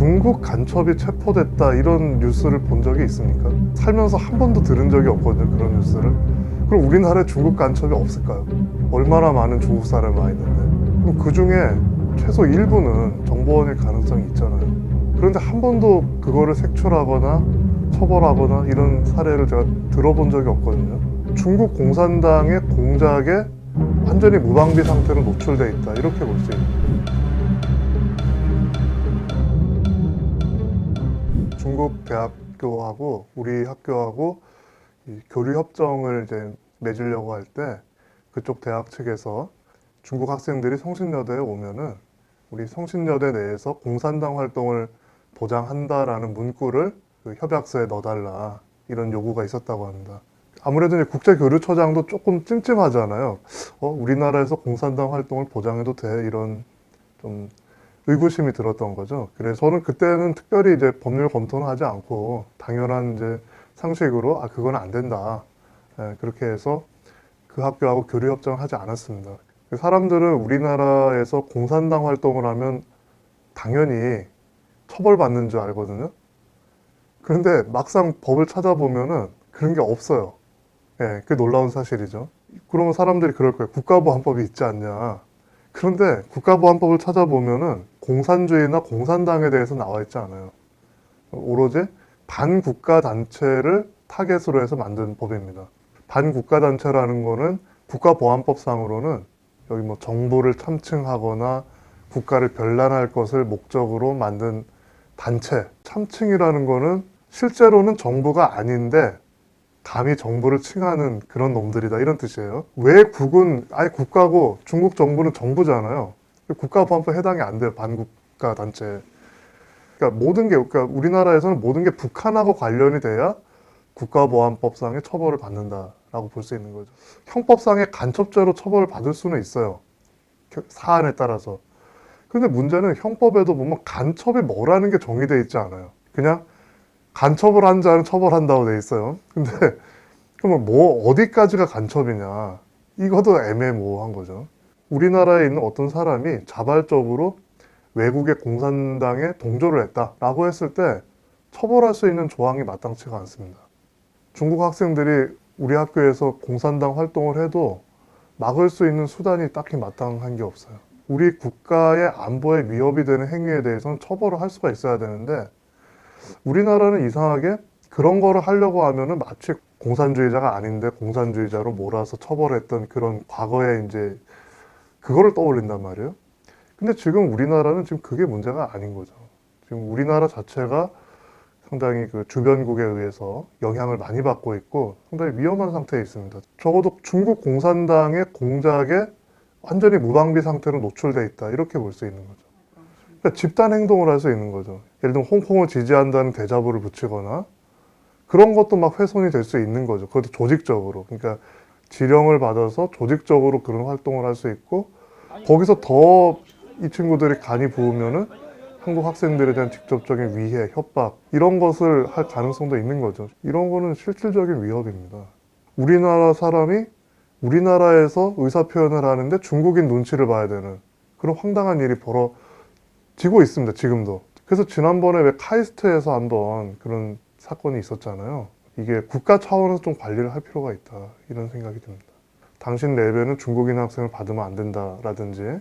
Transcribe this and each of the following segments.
중국 간첩이 체포됐다 이런 뉴스를 본 적이 있습니까? 살면서 한 번도 들은 적이 없거든요 그런 뉴스를. 그럼 우리나라에 중국 간첩이 없을까요? 얼마나 많은 중국 사람이 와 있는데. 그럼 그 중에 최소 일부는 정보원일 가능성이 있잖아요. 그런데 한 번도 그거를 색출하거나 처벌하거나 이런 사례를 제가 들어본 적이 없거든요. 중국 공산당의 공작에 완전히 무방비 상태로 노출돼 있다. 이렇게 볼 수 있는 중국 대학교하고 우리 학교하고 이 교류 협정을 이제 맺으려고 할 때 그쪽 대학 측에서 중국 학생들이 성신여대에 오면은 우리 성신여대 내에서 공산당 활동을 보장한다라는 문구를 그 협약서에 넣어달라 이런 요구가 있었다고 합니다. 아무래도 이제 국제교류처장도 조금 찜찜하잖아요. 어, 우리나라에서 공산당 활동을 보장해도 돼 이런 좀 의구심이 들었던 거죠. 그래서 저는 그때는 특별히 이제 법률 검토는 하지 않고 당연한 이제 상식으로 아 그건 안 된다. 예, 그렇게 해서 그 학교하고 교류 협정을 하지 않았습니다. 그 사람들은 우리나라에서 공산당 활동을 하면 당연히 처벌받는 줄 알거든요. 그런데 막상 법을 찾아보면은 그런 게 없어요. 예, 그게 놀라운 사실이죠. 그러면 사람들이 그럴 거예요. 국가보안법이 있지 않냐. 그런데 국가보안법을 찾아보면은 공산주의나 공산당에 대해서 나와 있지 않아요. 오로지 반국가 단체를 타겟으로 해서 만든 법입니다. 반국가 단체라는 거는 국가보안법상으로는 여기 뭐 정부를 참칭하거나 국가를 변란할 것을 목적으로 만든 단체. 참칭이라는 거는 실제로는 정부가 아닌데 감히 정부를 칭하는 그런 놈들이다 이런 뜻이에요. 왜 국은 아예 국가고 중국 정부는 정부잖아요. 국가보안법 해당이 안 돼요 반국가 단체. 그러니까 모든 게 그러니까 우리나라에서는 모든 게 북한하고 관련이 돼야 국가보안법상의 처벌을 받는다라고 볼 수 있는 거죠. 형법상의 간첩죄로 처벌을 받을 수는 있어요. 사안에 따라서. 그런데 문제는 형법에도 보면 간첩이 뭐라는 게 정의되어 있지 않아요. 그냥 간첩을 한 자는 처벌한다고 돼 있어요. 근데 그러면 뭐 어디까지가 간첩이냐? 이것도 애매모호한 거죠. 우리나라에 있는 어떤 사람이 자발적으로 외국의 공산당에 동조를 했다라고 했을 때 처벌할 수 있는 조항이 마땅치가 않습니다. 중국 학생들이 우리 학교에서 공산당 활동을 해도 막을 수 있는 수단이 딱히 마땅한 게 없어요. 우리 국가의 안보에 위협이 되는 행위에 대해서는 처벌을 할 수가 있어야 되는데 우리나라는 이상하게 그런 거를 하려고 하면은 마치 공산주의자가 아닌데 공산주의자로 몰아서 처벌했던 그런 과거에 이제 그거를 떠올린단 말이에요. 근데 지금 우리나라는 지금 그게 문제가 아닌 거죠. 지금 우리나라 자체가 상당히 그 주변국에 의해서 영향을 많이 받고 있고 상당히 위험한 상태에 있습니다. 적어도 중국 공산당의 공작에 완전히 무방비 상태로 노출돼 있다 이렇게 볼 수 있는 거죠. 그러니까 집단 행동을 할 수 있는 거죠. 예를 들면 홍콩을 지지한다는 대자보를 붙이거나 그런 것도 막 훼손이 될 수 있는 거죠. 그것도 조직적으로. 그러니까 지령을 받아서 조직적으로 그런 활동을 할 수 있고 거기서 더 이 친구들이 간이 부으면은 한국 학생들에 대한 직접적인 위해, 협박 이런 것을 할 가능성도 있는 거죠. 이런 거는 실질적인 위협입니다. 우리나라 사람이 우리나라에서 의사 표현을 하는데 중국인 눈치를 봐야 되는 그런 황당한 일이 벌어 지고 있습니다. 지금도. 그래서 지난번에 왜 카이스트에서 한번 그런 사건이 있었잖아요. 이게 국가 차원에서 좀 관리를 할 필요가 있다 이런 생각이 듭니다. 당신 랩에는 중국인 학생을 받으면 안 된다라든지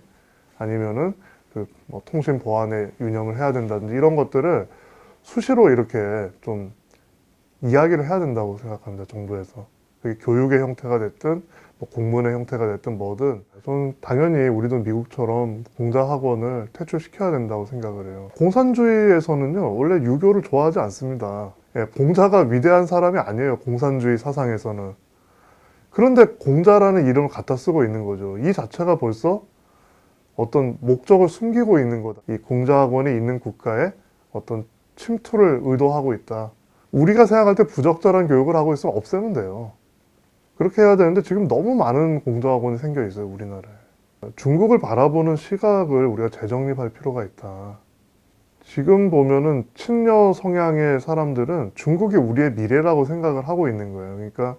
아니면은 그 뭐 통신 보안에 유념을 해야 된다든지 이런 것들을 수시로 이렇게 좀 이야기를 해야 된다고 생각합니다. 정부에서 그게 교육의 형태가 됐든 뭐 공문의 형태가 됐든 뭐든 저는 당연히 우리도 미국처럼 공자학원을 퇴출시켜야 된다고 생각을 해요. 공산주의에서는요 원래 유교를 좋아하지 않습니다. 예, 공자가 위대한 사람이 아니에요. 공산주의 사상에서는. 그런데 공자라는 이름을 갖다 쓰고 있는 거죠. 이 자체가 벌써 어떤 목적을 숨기고 있는 거다. 이 공자학원이 있는 국가에 어떤 침투를 의도하고 있다. 우리가 생각할 때 부적절한 교육을 하고 있으면 없애면 돼요. 그렇게 해야 되는데 지금 너무 많은 공자학원이 생겨 있어요, 우리나라에. 중국을 바라보는 시각을 우리가 재정립할 필요가 있다. 지금 보면은 친여 성향의 사람들은 중국이 우리의 미래라고 생각을 하고 있는 거예요. 그러니까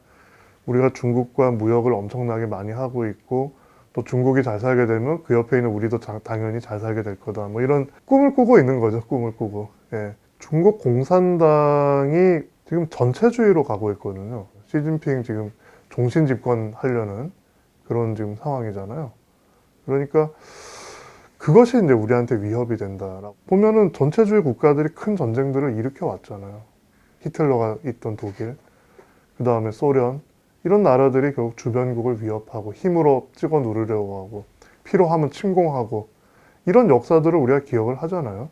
우리가 중국과 무역을 엄청나게 많이 하고 있고 또 중국이 잘 살게 되면 그 옆에 있는 우리도 자- 당연히 잘 살게 될 거다. 뭐 이런 꿈을 꾸고 있는 거죠. 꿈을 꾸고. 예. 중국 공산당이 지금 전체주의로 가고 있거든요. 시진핑 지금 종신 집권 하려는 그런 지금 상황이잖아요. 그러니까 그것이 이제 우리한테 위협이 된다. 보면은 전체주의 국가들이 큰 전쟁들을 일으켜 왔잖아요. 히틀러가 있던 독일, 그 다음에 소련, 이런 나라들이 결국 주변국을 위협하고 힘으로 찍어 누르려고 하고 필요하면 침공하고 이런 역사들을 우리가 기억을 하잖아요.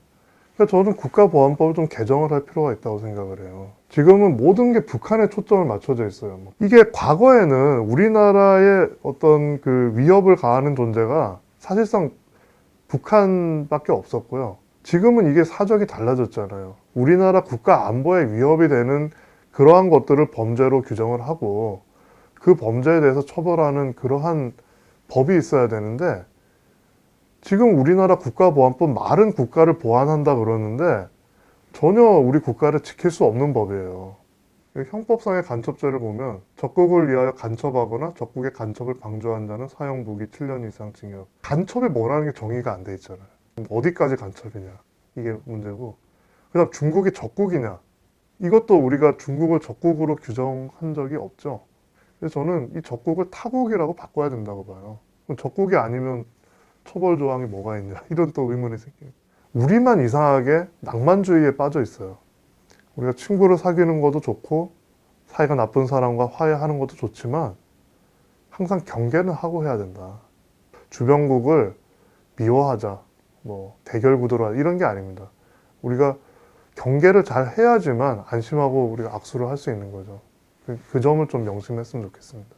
그러니까 저는 국가보안법을 좀 개정을 할 필요가 있다고 생각을 해요. 지금은 모든 게 북한에 초점을 맞춰져 있어요. 뭐 이게 과거에는 우리나라의 어떤 그 위협을 가하는 존재가 사실상 북한밖에 없었고요. 지금은 이게 사정이 달라졌잖아요. 우리나라 국가 안보에 위협이 되는 그러한 것들을 범죄로 규정을 하고 그 범죄에 대해서 처벌하는 그러한 법이 있어야 되는데 지금 우리나라 국가보안법 말은 국가를 보안한다 그러는데 전혀 우리 국가를 지킬 수 없는 법이에요. 형법상의 간첩죄를 보면 적국을 위하여 간첩하거나 적국의 간첩을 방조한 자는 사형 무기 7년 이상 징역. 간첩이 뭐라는 게 정의가 안 돼 있잖아요. 어디까지 간첩이냐 이게 문제고. 그다음 중국이 적국이냐 이것도 우리가 중국을 적국으로 규정한 적이 없죠. 그래서 저는 이 적국을 타국이라고 바꿔야 된다고 봐요. 적국이 아니면 처벌 조항이 뭐가 있냐 이런 또 의문이 생겨요. 우리만 이상하게 낭만주의에 빠져 있어요. 우리가 친구를 사귀는 것도 좋고 사이가 나쁜 사람과 화해하는 것도 좋지만 항상 경계는 하고 해야 된다. 주변국을 미워하자, 뭐 대결 하자 이런 게 아닙니다. 우리가 경계를 잘 해야지만 안심하고 우리가 악수를 할 수 있는 거죠. 그, 그 점을 좀 명심했으면 좋겠습니다.